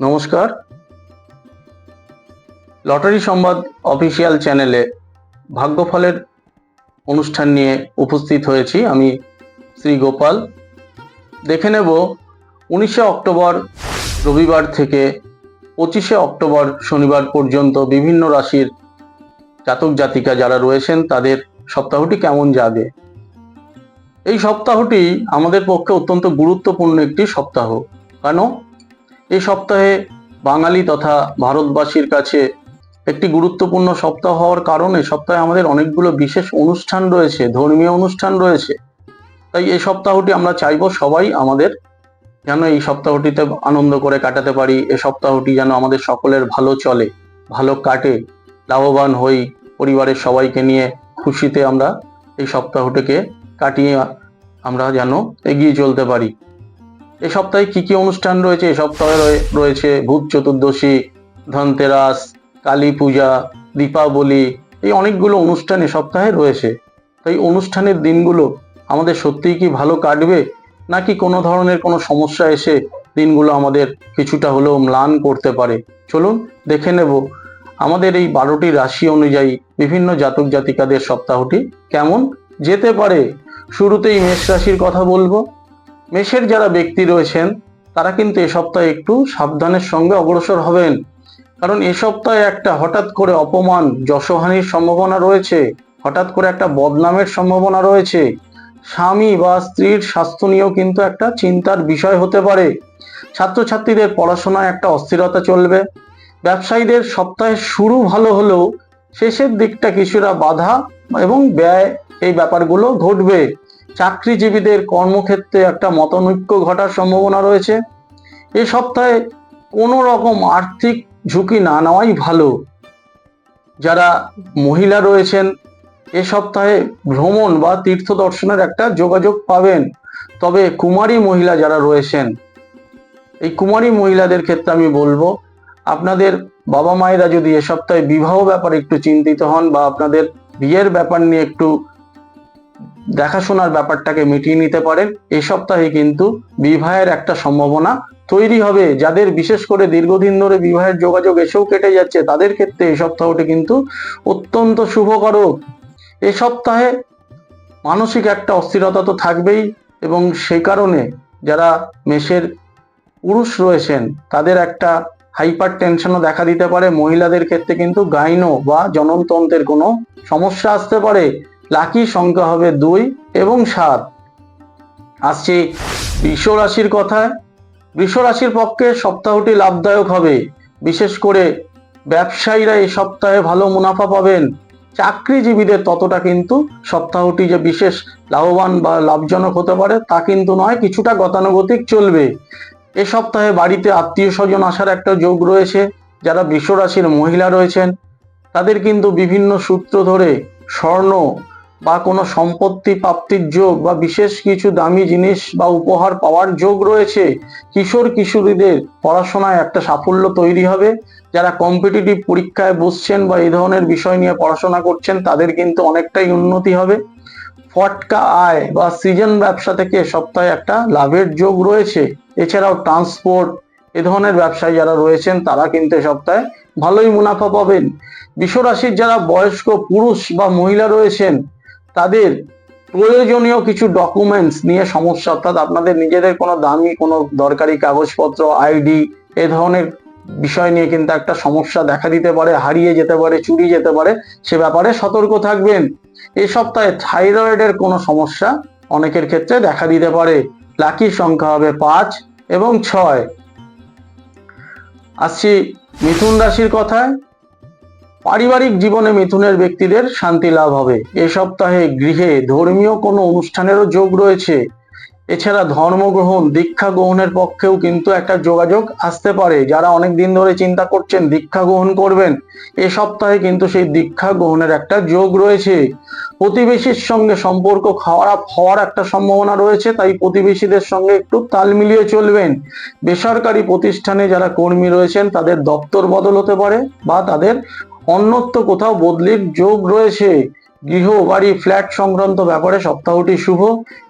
নমস্কার। লটারি সংবাদ অফিসিয়াল চ্যানেলে ভাগ্যফলের অনুষ্ঠান নিয়ে উপস্থিত হয়েছি আমি শ্রী গোপাল। দেখে নেব উনিশে অক্টোবর রবিবার থেকে পঁচিশে অক্টোবর শনিবার পর্যন্ত বিভিন্ন রাশির জাতক জাতিকা যারা রয়েছেন, তাদের সপ্তাহটি কেমন যাবে এই সপ্তাহটি আমাদের পক্ষে অত্যন্ত গুরুত্বপূর্ণ একটি সপ্তাহ। কেন? এই সপ্তাহে বাঙালি তথা ভারতবাসীর কাছে একটি গুরুত্বপূর্ণ সপ্তাহ হওয়ার কারণে সপ্তাহে আমাদের অনেকগুলো বিশেষ অনুষ্ঠান রয়েছে, ধর্মীয় অনুষ্ঠান রয়েছে। তাই এই সপ্তাহটি আমরা চাইব সবাই আমাদের যেন এই সপ্তাহটিতে আনন্দ করে কাটাতে পারি, এ সপ্তাহটি যেন আমাদের সকলের ভালো চলে, ভালো কাটে, লাভবান হই, পরিবারের সবাইকে নিয়ে খুশিতে আমরা এই সপ্তাহটিকে কাটিয়ে আমরা যেন এগিয়ে চলতে পারি। এই সপ্তাহে কি কি অনুষ্ঠান রয়েছে? এ সপ্তাহে রয়ে- রয়েছে ভূত চতুর্দশী, ধনতেরাস, কালী পূজা, দীপাবলি, এই অনেকগুলো অনুষ্ঠান এ সপ্তাহে রয়েছে। তাই অনুষ্ঠানের দিনগুলো আমাদের সত্যিই কি ভালো কাটবে? নাকি কোনো ধরনের কোনো সমস্যা এসে দিনগুলো আমাদের কিছুটা হলেও ম্লান করতে পারে? চলুন দেখে নেব আমাদের এই বারোটি রাশি অনুযায়ী বিভিন্ন জাতক জাতিকাদের সপ্তাহটি কেমন? যেতে পারে। শুরুতেই মেষ রাশির কথা বলব। মেষের যারা ব্যক্তি রয়েছেন, তারা কিন্তু এ সপ্তাহে একটু সাবধানের সঙ্গে অগ্রসর হবেন। কারণ এ সপ্তাহে একটা হঠাৎ করে অপমান, যশহানির সম্ভাবনা রয়েছে, হঠাৎ করে একটা বদনামের সম্ভাবনা রয়েছে। স্বামী বা স্ত্রীর স্বাস্থ্য নিয়েও কিন্তু একটা চিন্তার বিষয় হতে পারে। ছাত্রছাত্রীদের পড়াশোনায় একটা অস্থিরতা চলবে। ব্যবসায়ীদের সপ্তাহের শুরু ভালো হলেও শেষের দিকটা কিছুটা বাধা এবং ব্যয় এই ব্যাপারগুলো ঘটবে। চাকরিজীবীদের কর্মক্ষেত্রে একটা মতনৈক্য ঘটার সম্ভাবনা রয়েছে। এ সপ্তাহে কোনো রকম আর্থিক ঝুঁকি না নেওয়াই ভালো। যারা মহিলা রয়েছেন, এ সপ্তাহে ভ্রমণ বা তীর্থ দর্শনের একটা যোগাযোগ পাবেন। তবে কুমারী মহিলা যারা রয়েছেন, এই কুমারী মহিলাদের ক্ষেত্রে আমি বলব, আপনাদের বাবা মায়েরা যদি এ সপ্তাহে বিবাহ ব্যাপারে একটু চিন্তিত হন বা আপনাদের বিয়ের ব্যাপার নিয়ে একটু দেখাশোনার ব্যাপারটাকে মিটিয়ে নিতে পারেন। এই সপ্তাহে কিন্তু বিবাহের একটা সম্ভাবনা তৈরি হবে। যাদের বিশেষ করে দীর্ঘদিন ধরে বিবাহের যোগাযোগ এসেও কেটে যাচ্ছে, তাদের ক্ষেত্রে এই সপ্তাহটি কিন্তু অত্যন্ত শুভকারক এ সপ্তাহে মানসিক একটা অস্থিরতা তো থাকবেই এবং সেই কারণে যারা মেষের পুরুষ রয়েছেন, তাদের একটা হাইপার টেনশনও দেখা দিতে পারে। মহিলাদের ক্ষেত্রে কিন্তু গাইনো বা জননতন্ত্রের কোনো সমস্যা আসতে পারে। লাকি সংখ্যা হবে দুই এবং সাত। আসছি বৃষ রাশির কথায়। বৃষ রাশির পক্ষে সপ্তাহটি লাভদায়ক হবে। বিশেষ করে ব্যবসায়ীরা এই সপ্তাহে ভালো মুনাফা পাবেন। চাকরিজীবীদের ততটা কিন্তু সপ্তাহটি যে বিশেষ লাভবান বা লাভজনক হতে পারে তা কিন্তু নয়, কিছুটা গতানুগতিক চলবে। এ সপ্তাহে বাড়িতে আত্মীয় স্বজন আসার একটা যোগ রয়েছে। যারা বৃষ রাশির মহিলা রয়েছেন, তাদের কিন্তু বিভিন্ন সূত্র ধরে স্বর্ণ বা কোনো সম্পত্তি, প্রাপ্তির যোগ বা বিশেষ কিছু দামি জিনিস বা উপহার পাওয়ার যোগ রয়েছে, কিশোর কিশোরীদের পড়াশোনায় একটা সাফল্য তৈরি হবে। যারা কম্পিটিটিভ পরীক্ষায় বসছেন বা এই ধরনের বিষয় নিয়ে পড়াশোনা করছেন, তাদের কিন্তু অনেকটাই উন্নতি হবে। ফটকা আয় বা সিজন ব্যবসা থেকে সপ্তাহে একটা লাভের যোগ রয়েছে। এছাড়াও ট্রান্সপোর্ট এ ধরনের ব্যবসায়ী যারা রয়েছেন, তারা কিন্তু সপ্তাহে ভালোই মুনাফা পাবেন। বিশ্বরাশির যারা বয়স্ক, পুরুষ বা মহিলা রয়েছেন তাদের প্রয়োজনীয় কিছু ডকুমেন্টস নিয়ে সমস্যা, অর্থাৎ আপনাদের নিজেদের কোনো দামি কোনো দরকারি কাগজপত্র আইডি এ ধরনের বিষয় নিয়ে কিন্তু একটা সমস্যা দেখা দিতে পারে, হারিয়ে যেতে পারে, চুরি যেতে পারে, সে ব্যাপারে সতর্ক থাকবেন। এ সপ্তাহে থাইরয়েডের কোনো সমস্যা অনেকের ক্ষেত্রে দেখা দিতে পারে। লাকি সংখ্যা হবে পাঁচ এবং ছয়। আসছি মিথুন রাশির কথায়। পারিবারিক জীবনে মিথুনের ব্যক্তিদের শান্তি লাভ হবে। এ সপ্তাহে গৃহে ধর্মীয় কোনো অনুষ্ঠানেরও যোগ রয়েছে। এছাড়া ধর্মগ্রহণ, দীক্ষা গ্রহণের পক্ষেও কিন্তু একটা যোগাযোগ আসতে পারে। যারা অনেক দিন ধরে চিন্তা করছেন দীক্ষা গ্রহণ করবেন, এ সপ্তাহে কিন্তু সেই দীক্ষা গ্রহণের একটা যোগ রয়েছে। প্রতিবেশীর সঙ্গে সম্পর্ক খারাপ হওয়ার একটা সম্ভাবনা রয়েছে, তাই প্রতিবেশীদের সঙ্গে একটু তাল মিলিয়ে চলবেন। বেসরকারি প্রতিষ্ঠানে যারা কর্মী রয়েছেন, তাদের দপ্তর বদল হতে পারে বা তাদের অন্যত্র কোথাও বদলির যোগ রয়েছে। গৃহ বাড়ি ফ্ল্যাট সংক্রান্ত ব্যাপারে সপ্তাহটি শুভ।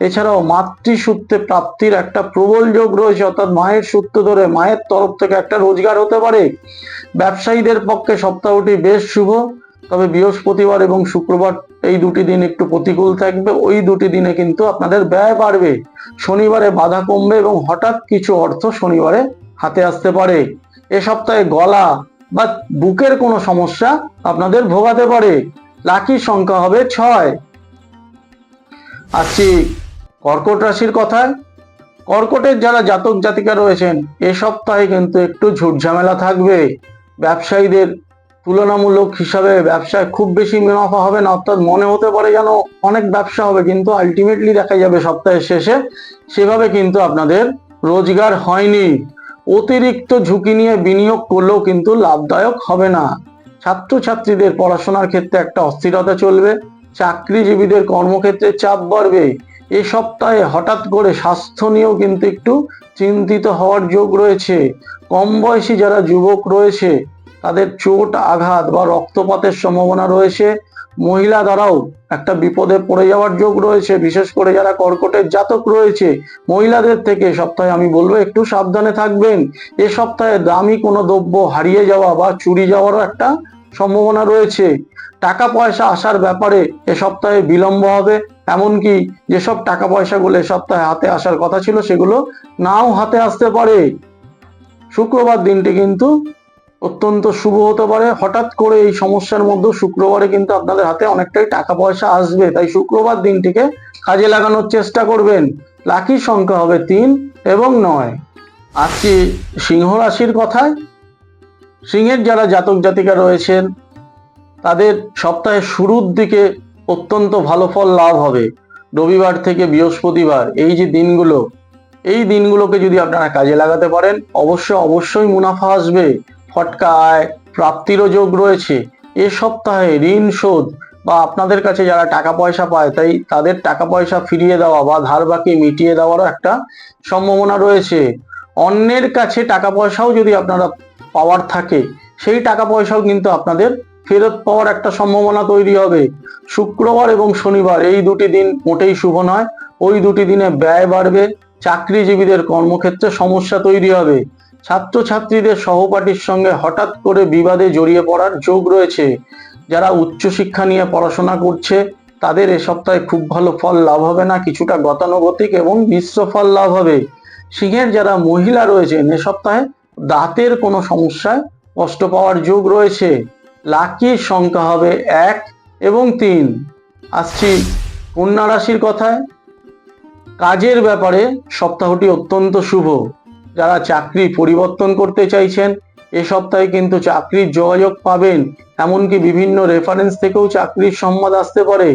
এছাড়াও মাতৃসূত্রে প্রাপ্তির একটা প্রবল যোগ রয়েছে, অর্থাৎ মায়ের সূত্র ধরে মায়ের তরফ থেকে একটা রোজগার হতে পারে। ব্যবসায়ীদের পক্ষে সপ্তাহটি বেশ শুভ। তবে বৃহস্পতিবার এবং শুক্রবার এই দুটি দিন একটু প্রতিকূল থাকবে। ওই দুটি দিনে কিন্তু আপনাদের ব্যয় বাড়বে। শনিবারে বাধা কমবে এবং হঠাৎ কিছু অর্থ শনিবারে হাতে আসতে পারে। এ সপ্তাহে গলা বা বুকের কোনো সমস্যা আপনাদের ভোগাতে পারে। লাকি সংখ্যা হবে ছয়। আসছি কর্কট রাশির কথায়। কর্কটের যারা জাতক জাতিকা রয়েছেন, এ সপ্তাহে কিন্তু একটু ঝুটঝামেলা থাকবে। ব্যবসায়ীদের তুলনামূলক হিসাবে ব্যবসায় খুব বেশি মুনাফা হবে না, অর্থাৎ মনে হতে পারে যেন অনেক ব্যবসা হবে, কিন্তু আলটিমেটলি দেখা যাবে সপ্তাহের শেষে। সেভাবে কিন্তু আপনাদের রোজগার হয়নি। অতিরিক্ত ঝুঁকি নিয়ে বিনিয়োগ করলেও কিন্তু লাভদায়ক হবে না। ছাত্রছাত্রীদের পড়াশোনার ক্ষেত্রে একটা অস্থিরতা চলবে, চাকরিজীবীদের কর্মক্ষেত্রে চাপ বাড়বে। এ সপ্তাহে হঠাৎ করে স্বাস্থ্য নিয়েও কিন্তু একটু চিন্তিত হওয়ার যোগ রয়েছে। কম বয়সী যারা যুবক রয়েছে তাদের চোট, আঘাত বা রক্তপাতের সম্ভাবনা রয়েছে। মহিলা দ্বারাও একটা বিপদে পড়ে যাওয়ার যোগ রয়েছে। বিশেষ করে যারা কর্কটের জাতক রয়েছে, মহিলাদের থেকে সপ্তাহে আমি বলব, একটু সাবধানে থাকবেন। এ সপ্তাহে দামি কোনো দ্রব্য হারিয়ে যাওয়া বা চুরি যাওয়ারও একটা সম্ভাবনা রয়েছে। টাকা পয়সা আসার ব্যাপারে এ সপ্তাহে বিলম্ব হবে। এমনকি যেসব টাকা পয়সাগুলো এ সপ্তাহে হাতে আসার কথা ছিল, সেগুলো নাও হাতে আসতে পারে। শুক্রবার দিনটি কিন্তু অত্যন্ত শুভ হতে পারে। হঠাৎ করে এই সমস্যার মধ্যে শুক্রবারে কিন্তু আপনাদের হাতে অনেকটাই টাকা পয়সা আসবে। তাই শুক্রবার দিনটিকে কাজে লাগানোর চেষ্টা করবেন। লাকি সংখ্যা হবে তিন এবং নয়। আজকে সিংহ রাশির কথায়? সিংহের যারা জাতক জাতিকা রয়েছেন, তাদের সপ্তাহের শুরুর দিকে অত্যন্ত ভালো ফল লাভ হবে। রবিবার থেকে বৃহস্পতিবার এই যে দিনগুলো, এই দিনগুলোকে যদি আপনারা কাজে লাগাতে পারেন অবশ্য অবশ্যই মুনাফা আসবে। ফটকা আয় প্রাপ্তিরও যোগ রয়েছে। এ সপ্তাহে ঋণ শোধ বা আপনাদের কাছে যারা টাকা পয়সা পায়, তাই তাদের টাকা পয়সা ফিরিয়ে দেওয়া বা ধার বাকি মিটিয়ে দেওয়ারও একটা সম্ভাবনা রয়েছে। অন্যের কাছে টাকা পয়সাও যদি আপনারা পাওয়ার থাকে, সেই টাকা পয়সাও কিন্তু আপনাদের ফেরত পাওয়ার একটা সম্ভাবনা তৈরি হবে। শুক্রবার এবং শনিবার এই দুটি দিন মোটেই শুভ নয়। ওই দুটি দিনে ব্যয় বাড়বে, চাকরিজীবীদের কর্মক্ষেত্রে সমস্যা তৈরি হবে। ছাত্রছাত্রীদের সহপাঠীর সঙ্গে হঠাৎ করে বিবাদে জড়িয়ে পড়ার যোগ রয়েছে। যারা উচ্চশিক্ষা নিয়ে পড়াশোনা করছে, তাদের এ সপ্তাহে খুব ভালো ফল লাভ হবে না, কিছুটা গতানুগতিক এবং মিশ্র ফল লাভ হবে। সিংহের যারা মহিলা রয়েছেন, এ সপ্তাহে দাঁতের কোনো সমস্যায় কষ্ট পাওয়ার যোগ রয়েছে। লাকি সংখ্যা হবে এক এবং তিন। আসছি কন্যা রাশির কথায়। কাজের ব্যাপারে সপ্তাহটি অত্যন্ত শুভ। যারা চাকরি পরিবর্তন করতে চাইছেন, এ সপ্তাহে কিন্তু চাকরির যোগাযোগ পাবেন। এমনকি বিভিন্ন রেফারেন্স থেকেও চাকরির সম্বাদ আসতে পারে।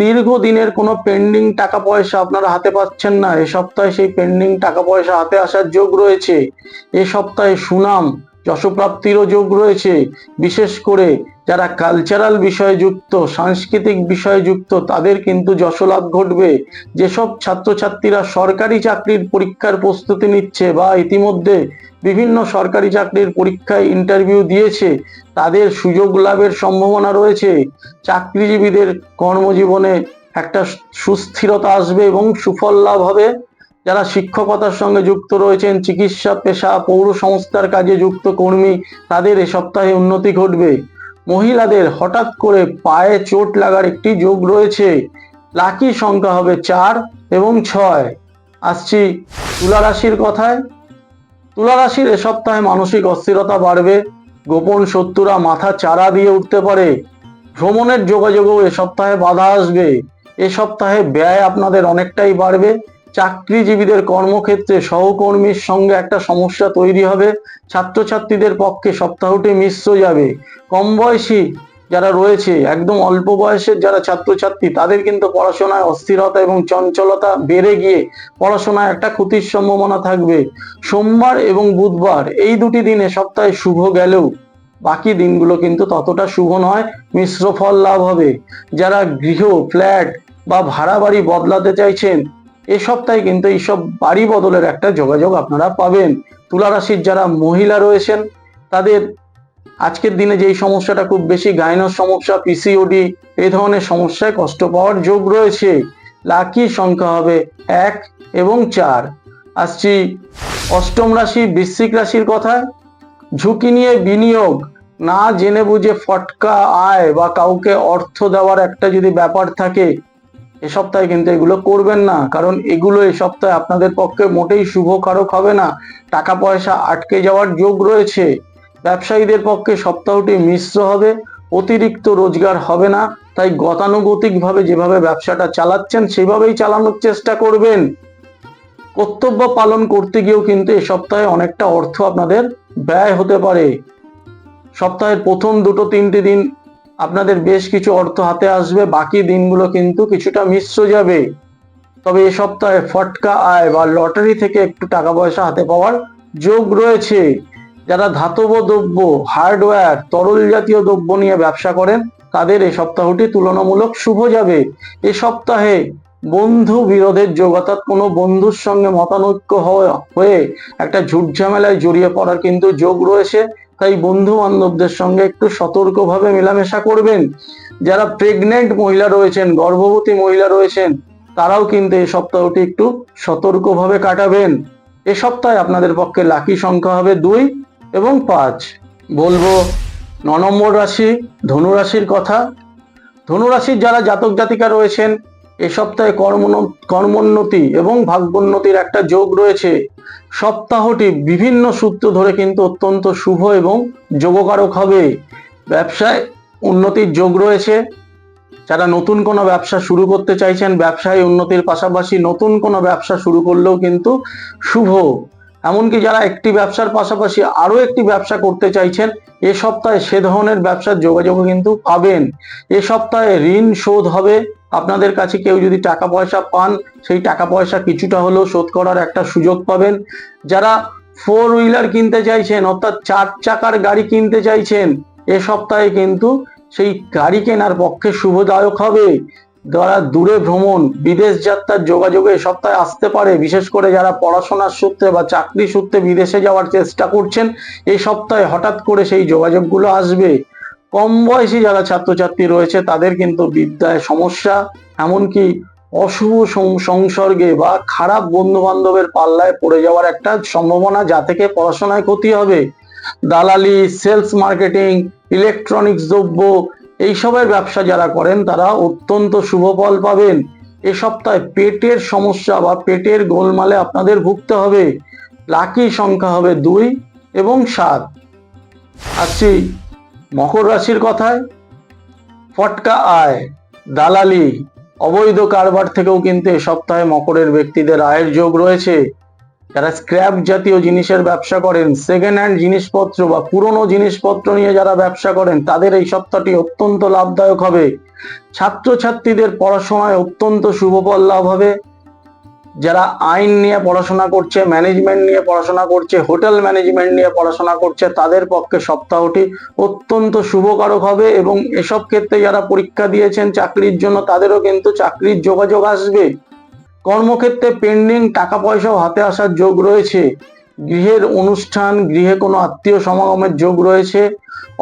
দীর্ঘদিনের কোনো পেন্ডিং টাকা পয়সা আপনারা হাতে পাচ্ছেন না। এ সপ্তাহে সেই পেন্ডিং টাকা পয়সা হাতে আসার যোগ রয়েছে। এ সপ্তাহে সুনাম যশপ্রাপ্তিরও যোগ রয়েছে, বিশেষ করে যারা কালচারাল বিষয়ে যুক্ত, সাংস্কৃতিক বিষয়ে যুক্ত, তাদের কিন্তু যশলাভ ঘটবে। যেসব ছাত্রছাত্রীরা সরকারি চাকরির পরীক্ষার প্রস্তুতি নিচ্ছে বা ইতিমধ্যে বিভিন্ন সরকারি চাকরির পরীক্ষায় ইন্টারভিউ দিয়েছে, তাদের সুযোগ লাভের সম্ভাবনা রয়েছে। চাকরিজীবীদের কর্মজীবনে একটা সুস্থিরতা আসবে এবং সুফল লাভ হবে। যারা শিক্ষকতার সঙ্গে যুক্ত রয়েছেন, চিকিৎসা, পেশা, পৌর সংস্থার কাজে যুক্ত কর্মী, তাদের এ সপ্তাহে উন্নতি ঘটবে। মহিলাদের হঠাৎ করে পায়ে চোট লাগার একটি যোগ রয়েছে। লাকি সংখ্যা হবে চার এবং ছয়। আসছি তুলা রাশির কথায়। তুলা রাশির এ সপ্তাহে মানসিক অস্থিরতা বাড়বে। গোপন শত্রুরা মাথা চারা দিয়ে উঠতে পারে। ভ্রমণের যোগাযোগও এ সপ্তাহে বাধা আসবে। এ সপ্তাহে ব্যয় আপনাদের অনেকটাই বাড়বে। চাকরিজীবীদের কর্মক্ষেত্রে সহকর্মীর সঙ্গে একটা সমস্যা তৈরি হবে। ছাত্রছাত্রীদের পক্ষে সপ্তাহটি মিশ্র যাবে। কম বয়সী যারা রয়েছে, একদম অল্প বয়সের যারা ছাত্রছাত্রী, তাদের কিন্তু পড়াশোনায় অস্থিরতা এবং চঞ্চলতা বেড়ে গিয়ে পড়াশোনায় একটা ক্ষতির সম্ভাবনা থাকবে। সোমবার এবং বুধবার এই দুটি দিনে সপ্তাহে শুভ গেলেও বাকি দিনগুলো কিন্তু ততটা শুভ নয়, মিশ্র ফল লাভ হবে। যারা গৃহ, ফ্ল্যাট বা ভাড়া বাড়ি বদলাতে চাইছেন এ সপ্তাহে কিন্তু এইসব বাড়ি বদলের একটা যোগাযোগ আপনারা পাবেন। তুলা রাশির যারা মহিলা রয়েছেন, তাদের আজকের দিনে যেই সমস্যাটা খুব বেশি গাইনোর সমস্যা পিসিওডি এই ধরনের সমস্যায় কষ্ট পাওয়ার যোগ রয়েছে। লাকি সংখ্যা হবে এক এবং চার। আসছি অষ্টম রাশি বৃশ্চিক রাশির কথায়। ঝুঁকি নিয়ে বিনিয়োগ, না জেনে বুঝে ফটকা আয় বা কাউকে অর্থ দেওয়ার একটা যদি ব্যাপার থাকে এ সপ্তাহে কিন্তু এগুলো করবেন না। কারণ এগুলো এ সপ্তাহে আপনাদের পক্ষে মোটেই শুভ কারক হবে না। টাকা পয়সা আটকে যাওয়ার যোগ রয়েছে। ব্যবসায়ীদের পক্ষে সপ্তাহটি মিশ্র হবে। অতিরিক্ত রোজগার হবে না। তাই গতানুগতিকভাবে যেভাবে ব্যবসাটা চালাচ্ছেন, সেভাবেই চালানোর চেষ্টা করবেন। কর্তব্য পালন করতে গিয়েও কিন্তু এ সপ্তাহে অনেকটা অর্থ আপনাদের ব্যয় হতে পারে। সপ্তাহের প্রথম দুটো তিনটে দিন আপনাদের বেশ কিছু অর্থ হাতে আসবে, বাকি দিনগুলো কিন্তু কিছুটা মিশ্র যাবে। তবে এ সপ্তাহে ফটকা আয় বা লটারি থেকে একটু টাকা পয়সা হাতে পাওয়ার যোগ রয়েছে। যারা ধাতব দ্রব্য, হার্ডওয়্যার, তরল জাতীয় দ্রব্য নিয়ে ব্যবসা করেন, তাদের এই সপ্তাহটি তুলনামূলক শুভ যাবে। এ সপ্তাহে বন্ধু বিরোধের যোগ অর্থাৎ কোনো বন্ধুর সঙ্গে মতানৈক্য হয়ে একটা ঝুট ঝামেলায় জড়িয়ে পড়ার কিন্তু যোগ রয়েছে। তাই বন্ধু বান্ধবদের সঙ্গে একটু সতর্কভাবে মেলামেশা করবেন। যারা প্রেগনেন্ট মহিলা রয়েছেন, গর্ভবতী মহিলা রয়েছেন, তারাও কিন্তু এই সপ্তাহটি একটু সতর্কভাবে কাটাবেন। এ সপ্তাহে আপনাদের পক্ষে লাকি সংখ্যা হবে দুই এবং পাঁচ। বলব, ন নম্বর রাশি ধনুরাশির কথা। ধনুরাশির যারা জাতক জাতিকা রয়েছেন এ সপ্তাহে কর্ম কর্মোন্নতি এবং ভাগ্যোন্নতির একটা যোগ রয়েছে। সপ্তাহটি বিভিন্ন সূত্র ধরে কিন্তু অত্যন্ত শুভ এবং যোগকারক হবে। ব্যবসায় উন্নতির যোগ রয়েছে। যারা নতুন কোনো ব্যবসা শুরু করতে চাইছেন, ব্যবসায় উন্নতির পাশাপাশি নতুন কোনো ব্যবসা শুরু করলেও কিন্তু শুভ। এমনকি যারা একটি ব্যবসার পাশাপাশি আরও একটি ব্যবসা করতে চাইছেন, এ সপ্তাহে সে ধরনের ব্যবসার যোগাযোগ কিন্তু পাবেন। এ সপ্তাহে ঋণ শোধ হবে। আপনাদের কাছে কেউ যদি টাকা পয়সা পান, সেই টাকা পয়সা কিছুটা হলেও শোধ করার একটা সুযোগ পাবেন। যারা ফোর হুইলার কিনতে চাইছেন, অর্থাৎ চার চাকার গাড়ি কিনতে চাইছেন, এ সপ্তাহে কিন্তু সেই গাড়ি কেনার পক্ষে শুভদায়ক হবে। যারা দূরে ভ্রমণ, বিদেশ যাত্রার যোগাযোগে এ সপ্তাহে আসতে পারে, বিশেষ করে যারা পড়াশোনার সূত্রে বা চাকরি সূত্রে বিদেশে যাওয়ার চেষ্টা করছেন এই সপ্তাহে হঠাৎ করে সেই যোগাযোগগুলো আসবে। কম বয়সী যারা ছাত্রছাত্রী রয়েছে, তাদের কিন্তু বিদ্যায় সমস্যা, এমনকি অশুভ সংসর্গে বা খারাপ বন্ধু বান্ধবের পাল্লায় পড়ে যাওয়ার একটা সম্ভাবনা যা থেকে পড়াশোনায় ক্ষতি হবে। দালালি, সেলস মার্কেটিং, ইলেকট্রনিক্স দ্রব্য, এইসবের ব্যবসা যারা করেন, তারা অত্যন্ত শুভ ফল পাবেন। এ সপ্তাহে পেটের সমস্যা বা পেটের গোলমালে আপনাদের ভুগতে হবে। লাকি সংখ্যা হবে দুই এবং সাত। আসছি মকর রাশির কথায়, ফটকা আয়, দালালি, অবৈধ কারবার থেকেও কিন্তু এ সপ্তাহে মকরের ব্যক্তিদের আয়ের যোগ রয়েছে। যারা স্ক্র্যাপ জাতীয় জিনিসের ব্যবসা করেন সেকেন্ড হ্যান্ড জিনিসপত্র বা পুরনো জিনিসপত্র নিয়ে যারা ব্যবসা করেন, তাদের এই সপ্তাহটি অত্যন্ত লাভদায়ক হবে। ছাত্রছাত্রীদের পড়াশোনায় অত্যন্ত শুভ ফল লাভ হবে। যারা আইন নিয়ে পড়াশোনা করছে ম্যানেজমেন্ট নিয়ে পড়াশোনা করছে হোটেল ম্যানেজমেন্ট নিয়ে পড়াশোনা করছে, তাদের পক্ষে সপ্তাহটি অত্যন্ত শুভকারক হবে এবং এসব ক্ষেত্রে যারা পরীক্ষা দিয়েছেন চাকরির জন্য, তাদেরও কিন্তু চাকরির যোগাযোগ আসবে। কর্মক্ষেত্রে পেন্ডিং টাকা পয়সাও হাতে আসার যোগ রয়েছে। গৃহের অনুষ্ঠান, গৃহে কোনো আত্মীয় সমাগমের যোগ রয়েছে।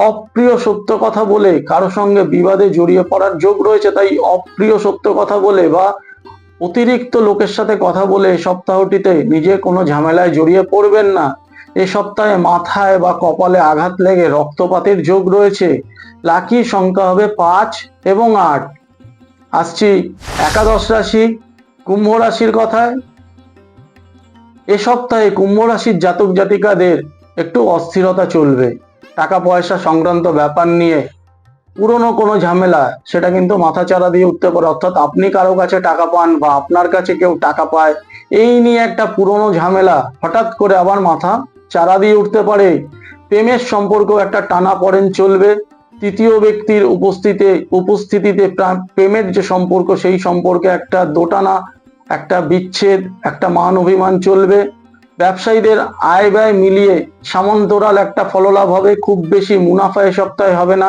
অপ্রিয় সত্য কথা বলে কারও সঙ্গে বিবাদে জড়িয়ে পড়ার যোগ রয়েছে, তাই অপ্রিয় সত্য কথা বলে বা অতিরিক্ত লোকের সাথে কথা বলে এই সপ্তাহটিতে নিজে কোনো ঝামেলায় জড়িয়ে পড়বেন না। এ সপ্তাহে মাথায় বা কপালে আঘাত লেগে রক্তপাতের যোগ রয়েছে। লাকি সংখ্যা হবে পাঁচ এবং আট। আসছি একাদশ রাশি কুম্ভ রাশির কথায়। এ সপ্তাহে কুম্ভ রাশির জাতক জাতিকাদের একটু অস্থিরতা চলবে। টাকা পয়সা সংক্রান্ত ব্যাপার নিয়ে পুরনো কোনো ঝামেলা, সেটা কিন্তু মাথা চারা দিয়ে উঠতে পারে। অর্থাৎ আপনি কারও কাছে টাকা পান বা আপনার কাছে কেউ টাকা পায়, এই নিয়ে একটা পুরনো ঝামেলা হঠাৎ করে আবার মাথা চারা দিয়ে উঠতে পারে। প্রেমের সম্পর্ক একটা টানা পড়েন চলবে। তৃতীয় ব্যক্তির উপস্থিতিতে উপস্থিতিতে প্রা- প্রেমের যে সম্পর্ক, সেই সম্পর্কে একটা দোটানা, একটা বিচ্ছেদ, একটা মান অভিমান চলবে। ব্যবসায়ীদের আয় ব্যয় মিলিয়ে সামন্তরাল একটা ফললাভ হবে, খুব বেশি মুনাফা এ সপ্তাহে হবে না।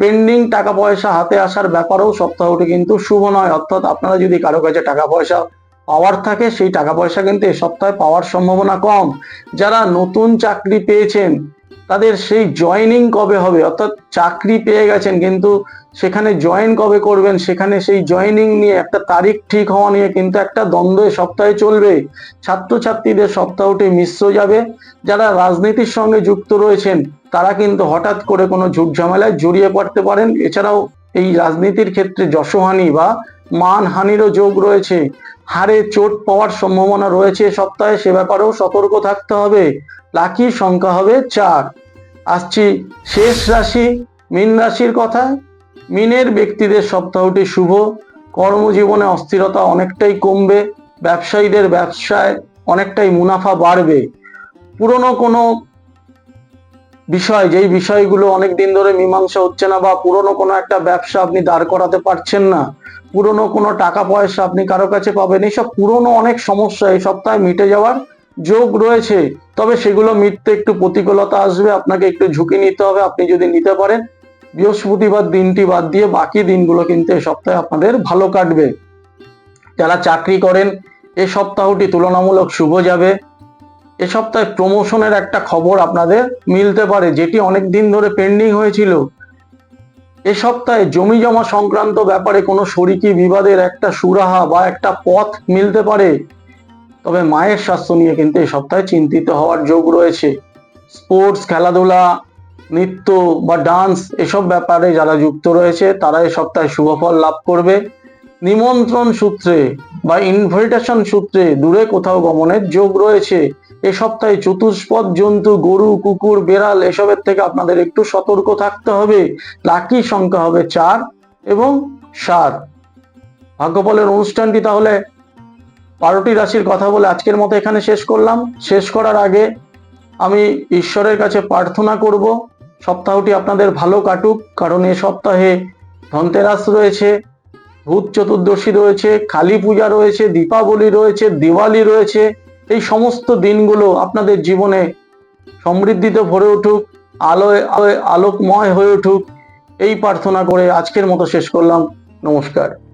পেন্ডিং টাকা পয়সা হাতে আসার ব্যাপারেও সপ্তাহটি কিন্তু শুভ নয়। অর্থাৎ আপনারা যদি কারও কাছে টাকা পয়সা পাওয়ার থাকে, সেই টাকা পয়সা কিন্তু এ সপ্তাহে পাওয়ার সম্ভাবনা কম। যারা নতুন চাকরি পেয়েছেন তাদের সেই জয়েনিং কবে হবে? অর্থাৎ চাকরি পেয়ে গেছেন, কিন্তু সেখানে জয়েন কবে করবেন? সেখানে সেই জয়েনিং নিয়ে একটা তারিখ ঠিক হওয়া নিয়ে কিন্তু একটা দ্বন্দ্ব সপ্তাহে চলবে। ছাত্রছাত্রীদের সপ্তাহটি মিশ্র যাবে। যারা রাজনীতির সঙ্গে যুক্ত রয়েছেন, তারা কিন্তু হঠাৎ করে কোনো ঝুট ঝামেলায় জড়িয়ে পড়তে পারেন। এছাড়াও এই রাজনীতির ক্ষেত্রে যশোহানি বা মানহানিরও যোগ রয়েছে। হারে চোট পাওয়ার সম্ভাবনা রয়েছে সপ্তাহে, সে ব্যাপারেও সতর্ক থাকতে হবে। লাকি সংখ্যা হবে চার। আসছি শেষ রাশি, মীন রাশির কথায় মিনের ব্যক্তিদের সপ্তাহটি শুভ। কর্মজীবনে অস্থিরতা অনেকটাই কমবে। ব্যবসায়ীদের ব্যবসায় অনেকটাই মুনাফা বাড়বে। পুরনো কোনো বিষয়, যেই বিষয়গুলো অনেক দিন ধরে মীমাংসা হচ্ছে না বা পুরনো কোনো একটা ব্যবসা আপনি দাঁড় করাতে পারছেন না পুরনো কোনো টাকা পয়সা আপনি কারও কাছে পাবেন, এইসব পুরনো অনেক সমস্যা, এই সপ্তাহে মিটে যাওয়ার যোগ রয়েছে। তবে সেগুলো মিটতে একটু প্রতিকূলতা আসবে, আপনাকে একটু ঝুঁকি নিতে হবে, আপনি যদি নিতে পারেন, বৃহস্পতিবার দিনটি বাদ দিয়ে বাকি দিনগুলো কিন্তু এই সপ্তাহে আপনাদের ভালো কাটবে। যারা চাকরি করেন, এ সপ্তাহটি তুলনামূলক শুভ যাবে। এ সপ্তাহে প্রমোশনের একটা খবর আপনাদের মিলতে পারে, যেটি অনেক দিন ধরে পেন্ডিং হয়েছিল। এ সপ্তাহে জমি জমা সংক্রান্ত ব্যাপারে কোনো শরিকি বিবাদের একটা সুরাহা বা একটা পথ মিলতে পারে? তবে মায়ের স্বাস্থ্য নিয়ে কিন্তু এ সপ্তাহে চিন্তিত হওয়ার যোগ রয়েছে। স্পোর্টস, খেলাধুলা, নৃত্য বা ডান্স এসব ব্যাপারে যারা যুক্ত রয়েছে, তারা এ সপ্তাহে শুভফল লাভ করবে। নিমন্ত্রণ সূত্রে বা ইনভাইটেশন সূত্রে দূরে কোথাও গমনের যোগ রয়েছে। এ সপ্তাহে চতুষ্পদ জন্তু, গরু, কুকুর, বেড়াল এসবের থেকে আপনাদের একটু সতর্ক থাকতে হবে। লাকি সংখ্যা হবে চার এবং সাত। ভাগ্যফলের অনুষ্ঠানটি তাহলে বারোটি রাশির কথা বলে আজকের মতো এখানে শেষ করলাম। শেষ করার আগে আমি ঈশ্বরের কাছে প্রার্থনা করব। সপ্তাহটি আপনাদের ভালো কাটুক, কারণ এ সপ্তাহে ধনতেরাস রয়েছে। ভূত চতুর্দশী রয়েছে, কালী পূজা রয়েছে, দীপাবলি রয়েছে, দিওয়ালি রয়েছে। এই সমস্ত দিনগুলো আপনাদের জীবনে সমৃদ্ধিতে ভরে উঠুক, আলোয় আলোয় আলোকময় হয়ে উঠুক। এই প্রার্থনা করে আজকের মতো শেষ করলাম। নমস্কার।